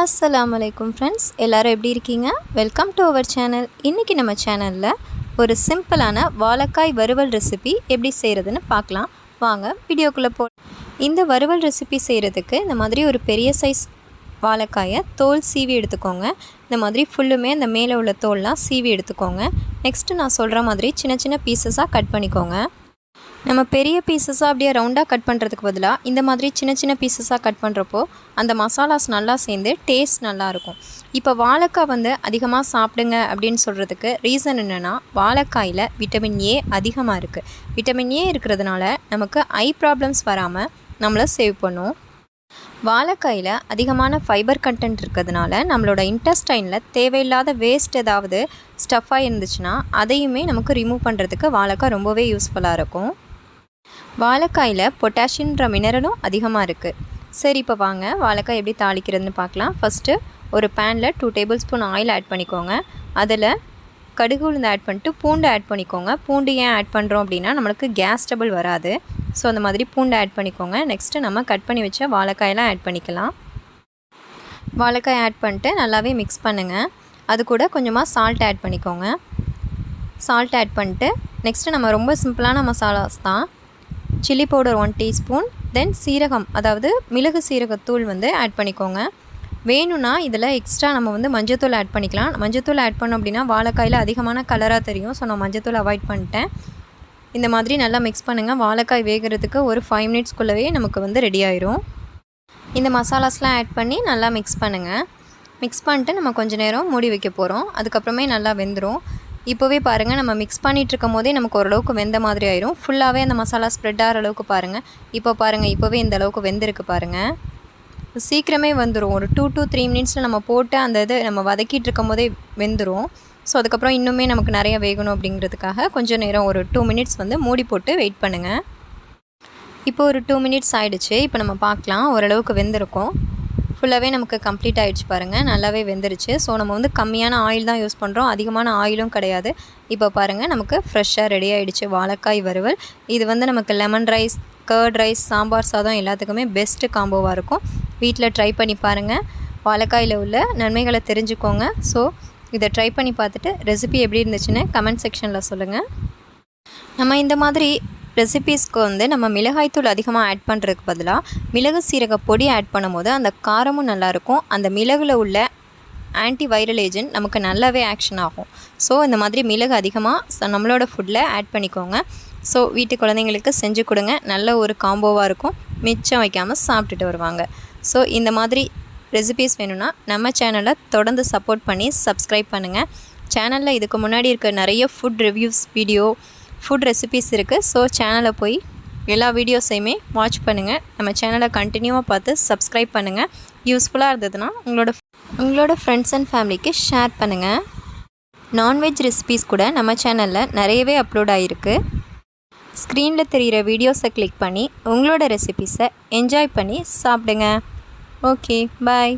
அஸ்லாம் அலைக்கும் ஃப்ரெண்ட்ஸ் எல்லோரும் எப்படி இருக்கீங்க? வெல்கம் டு அவர் சேனல் இன்றைக்கி நம்ம சேனலில் ஒரு சிம்பிளான வாழைக்காய் வறுவல் ரெசிபி எப்படி செய்கிறதுன்னு பார்க்கலாம். வாங்க வீடியோக்குள்ளே போ இந்த வறுவல் ரெசிபி செய்கிறதுக்கு இந்த மாதிரி ஒரு பெரிய சைஸ் வாழைக்காயை தோல் சீவி எடுத்துக்கோங்க. இந்த மாதிரி ஃபுல்லுமே இந்த மேலே உள்ள தோல்லாம் சீவி எடுத்துக்கோங்க. நெக்ஸ்ட்டு நான் சொல்கிற மாதிரி சின்ன சின்ன பீசஸாக கட் பண்ணிக்கோங்க. நம்ம பெரிய பீசஸாக அப்படியே ரவுண்டாக கட் பண்ணுறதுக்கு பதிலாக இந்த மாதிரி சின்ன சின்ன பீசஸாக கட் பண்ணுறப்போ அந்த மசாலாஸ் நல்லா சேர்ந்து டேஸ்ட் நல்லாயிருக்கும் இப்போ வாழைக்காய் வந்து அதிகமாக சாப்பிடுங்க அப்படின்னு சொல்கிறதுக்கு ரீசன் என்னென்னா வாழைக்காயில் விட்டமின் ஏ அதிகமாக இருக்குது விட்டமின் ஏ இருக்கிறதுனால நமக்கு ஐ ப்ராப்ளம்ஸ் வராமல் நம்மளை சேவ் பண்ணும். வாழைக்காயில் அதிகமான ஃபைபர் கண்டென்ட் இருக்கிறதுனால நம்மளோட இன்டெஸ்டைனில் தேவையில்லாத வேஸ்ட் ஏதாவது ஸ்டஃப்பாக இருந்துச்சுன்னா அதையுமே நமக்கு ரிமூவ் பண்ணுறதுக்கு வாழைக்காய் ரொம்பவே யூஸ்ஃபுல்லாக இருக்கும். வாழைக்காயில் பொட்டாசியன்ற மினரலும் அதிகமாக இருக்குது சரி இப்போ வாங்க. வாழைக்காய் எப்படி தாளிக்கிறதுன்னு பார்க்கலாம் ஃபஸ்ட்டு ஒரு பேனில் two tablespoon oil add பண்ணிக்கோங்க. அதில் கடுகு உளுந்து ஆட் பண்ணிட்டு பூண்டு ஆட் பண்ணிக்கோங்க. பூண்டு ஏன் ஆட் பண்ணுறோம் அப்படின்னா நம்மளுக்கு கேஸ் டபுள் வராது. ஸோ அந்த மாதிரி பூண்டு ஆட் பண்ணிக்கோங்க. நெக்ஸ்ட்டு நம்ம கட் பண்ணி வச்ச வாழைக்காயெல்லாம் ஆட் பண்ணிக்கலாம். வாழைக்காய் ஆட் பண்ணிட்டு நல்லாவே மிக்ஸ் பண்ணுங்கள் அது கூட கொஞ்சமாக சால்ட் ஆட் பண்ணிக்கோங்க. சால்ட் ஆட் பண்ணிட்டு நெக்ஸ்ட்டு நம்ம ரொம்ப சிம்பிளான மசாலாஸ் தான். Chilli powder one teaspoon then சீரகம் அதாவது மிளகு சீரகத்தூள் வந்து ஆட் பண்ணிக்கோங்க. வேணும்னா இதில் எக்ஸ்ட்ரா நம்ம வந்து மஞ்சத்தூள் ஆட் பண்ணிக்கலாம். மஞ்சத்தூள் ஆட் பண்ணோம் அப்படின்னா வாழைக்காயில் அதிகமான கலராக தெரியும். ஸோ நான் மஞ்சத்தூள் அவாய்ட் பண்ணிட்டேன். இந்த மாதிரி நல்லா மிக்ஸ் பண்ணுங்கள் வாழைக்காய் வேகிறதுக்கு ஒரு ஃபைவ் மினிட்ஸ்க்குள்ளவே நமக்கு வந்து ரெடி ஆயிரும். இந்த மசாலாஸ்லாம் ஆட் பண்ணி நல்லா மிக்ஸ் பண்ணுங்கள் மிக்ஸ் பண்ணிட்டு நம்ம கொஞ்சம் நேரம் மூடி வைக்க போகிறோம் அதுக்கப்புறமே நல்லா வெந்துடும் இப்போவே பாருங்கள் நம்ம மிக்ஸ் பண்ணிகிட்டு இருக்கும் போதே நமக்கு ஓரளவுக்கு வெந்த மாதிரி ஆயிரும். ஃபுல்லாகவே அந்த மசாலா ஸ்ப்ரெட் ஆகிற அளவுக்கு பாருங்கள் இப்போ பாருங்கள் இப்போவே இந்த அளவுக்கு வெந்திருக்கு பாருங்கள் சீக்கிரமே வந்துடும் ஒரு டூ டூ த்ரீ மினிட்ஸில் நம்ம போட்டு அந்த இது நம்ம வதக்கிட்டு இருக்கும் போதே வெந்துடும் ஸோ அதுக்கப்புறம் இன்னுமே நமக்கு நிறைய வேகணும் அப்படிங்கிறதுக்காக கொஞ்சம் நேரம் ஒரு டூ மினிட்ஸ் வந்து மூடி போட்டு வெயிட் பண்ணுங்கள் இப்போ ஒரு டூ மினிட்ஸ் ஆகிடுச்சு இப்போ நம்ம பார்க்கலாம் ஓரளவுக்கு வெந்திருக்கும். ஃபுல்லாகவே நமக்கு கம்ப்ளீட் ஆகிடுச்சு பாருங்கள் நல்லாவே வெந்துருச்சு. ஸோ நம்ம வந்து கம்மியான ஆயில் தான் யூஸ் பண்ணுறோம் அதிகமான ஆயிலும் கிடையாது. இப்போ பாருங்கள் நமக்கு ஃப்ரெஷ்ஷாக ரெடி ஆகிடுச்சு வாழைக்காய் வறுவல். இது வந்து நமக்கு lemon rice curd rice sambar சாதம் எல்லாத்துக்குமே பெஸ்ட்டு காம்போவாக இருக்கும். வீட்டில் ட்ரை பண்ணி பாருங்கள் வாழைக்காயில் உள்ள நன்மைகளை தெரிஞ்சுக்கோங்க. ஸோ இதை ட்ரை பண்ணி பார்த்துட்டு ரெசிபி எப்படி இருந்துச்சுன்னு கமெண்ட் செக்ஷனில் சொல்லுங்கள் நம்ம இந்த மாதிரி ரெசிபீஸ்க்கு வந்து நம்ம மிளகாய்த்தூள் அதிகமாக ஆட் பண்ணுறதுக்கு பதிலாக மிளகு சீரக பொடி ஆட் பண்ணும்போது அந்த காரமும் நல்லாயிருக்கும் அந்த மிளகில் உள்ள ஆன்டி வைரல் ஏஜென்ட் நமக்கு நல்லாவே ஆக்ஷன் ஆகும். ஸோ இந்த மாதிரி மிளகு அதிகமாக நம்மளோட ஃபுட்டில் ஆட் பண்ணிக்கோங்க. ஸோ வீட்டு குழந்தைங்களுக்கு செஞ்சு கொடுங்க. நல்ல ஒரு காம்போவாக இருக்கும். மிச்சம் வைக்காமல் சாப்பிட்டுட்டு வருவாங்க. ஸோ இந்த மாதிரி ரெசிபீஸ் வேணும்னா நம்ம சேனலை தொடர்ந்து சப்போர்ட் பண்ணி சப்ஸ்கிரைப் பண்ணுங்கள் சேனலில் இதுக்கு முன்னாடி இருக்க நிறைய food reviews video food recipes இருக்குது ஸோ சேனலை போய் எல்லா வீடியோஸையுமே வாட்ச் பண்ணுங்கள் நம்ம சேனலை கண்டினியூவாக பார்த்து சப்ஸ்கிரைப் பண்ணுங்கள் யூஸ்ஃபுல்லாக இருந்ததுன்னா உங்களோட உங்களோட ஃப்ரெண்ட்ஸ் அண்ட் ஃபேமிலிக்கு ஷேர் பண்ணுங்கள் நான்வெஜ் ரெசிபீஸ் கூட நம்ம சேனலில் நிறையவே அப்லோட் ஆகிருக்கு ஸ்க்ரீனில் தெரிகிற வீடியோஸை கிளிக் பண்ணி உங்களோட ரெசிபீஸை என்ஜாய் பண்ணி சாப்பிடுங்க. Okay bye